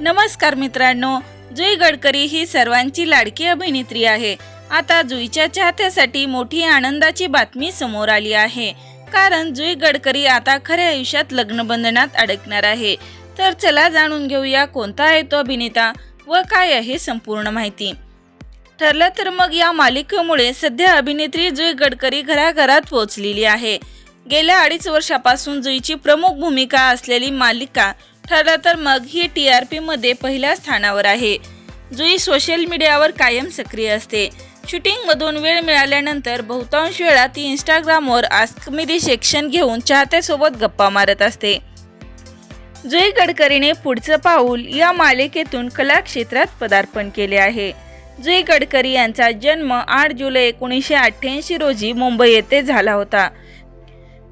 नमस्कार मित्रांनो जुई गडकरी ही सर्वांची लाडकी अभिनेत्री आहे. आता जुईच्या चाहत्यासाठी मोठी आनंदाची बातमी समोर आली आहे. कारण जुई गडकरी आता खऱ्या आयुष्यात लग्नबंधनात अडकणार आहे. तर चला जाणून घेऊया कोणता आहे तो अभिनेता व काय आहे संपूर्ण माहिती. ठरलं तर मग या मालिकेमुळे सध्या अभिनेत्री जुई गडकरी घराघरात पोहोचलेली आहे. गेल्या अडीच वर्षापासून जुईची प्रमुख भूमिका असलेली मालिका ठरलं तर मग ही टी आर पीमध्ये पहिल्या स्थानावर आहे. जुई सोशल मीडियावर कायम सक्रिय असते. शूटिंगमधून वेळ मिळाल्यानंतर बहुतांश वेळा ती इंस्टाग्रामवर आस्कमिदी सेक्शन घेऊन चाहत्यासोबत गप्पा मारत असते. जुई गडकरीने पुढचं पाऊल या मालिकेतून कला क्षेत्रात पदार्पण केले आहे. जुई गडकरी यांचा जन्म आठ जुलै एकोणीसशे अठ्ठ्याऐंशी रोजी मुंबई येथे झाला होता.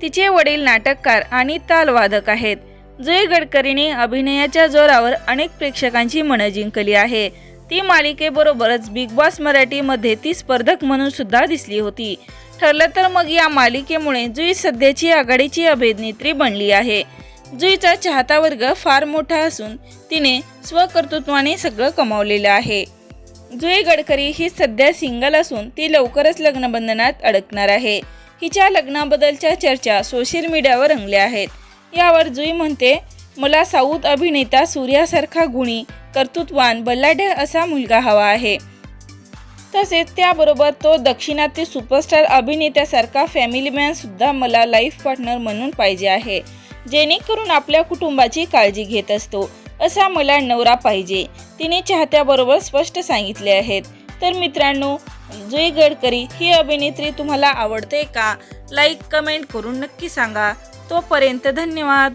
तिचे वडील नाटककार आणि तालवादक आहेत. जुई गडकरीने अभिनयाच्या जोरावर अनेक प्रेक्षकांची मनं जिंकली आहे. ती मालिकेबरोबरच बिग बॉस मराठीमध्ये ती स्पर्धक म्हणून सुद्धा दिसली होती. ठरलं तर मग या मालिकेमुळे जुई सध्याची आघाडीची अभिनेत्री बनली आहे. जुईचा चाहता वर्ग फार मोठा असून तिने स्वकर्तृत्वाने सगळं कमावलेलं आहे. जुई गडकरी ही सध्या सिंगल असून ती लवकरच लग्नबंधनात अडकणार आहे. हिच्या लग्नाबद्दलच्या चर्चा सोशल मीडियावर रंगल्या आहेत. यावर जुई म्हणते मला साऊथ अभिनेता सूर्यासारखा गुणी कर्तृत्वान बल्लाढ्य असा मुलगा हवा आहे. तसेच त्याबरोबर तो दक्षिणातील सुपरस्टार अभिनेत्यासारखा फॅमिली मॅन सुद्धा मला लाईफ पार्टनर म्हणून पाहिजे आहे जेणेकरून आपल्या कुटुंबाची काळजी घेत असतो असा मला नवरा पाहिजे. तिने चाहत्याबरोबर स्पष्ट सांगितले आहेत. तर मित्रांनो जुई गडकरी ही अभिनेत्री तुम्हाला आवडते का? लाईक कमेंट करून नक्की सांगा. तोपर्यंत धन्यवाद.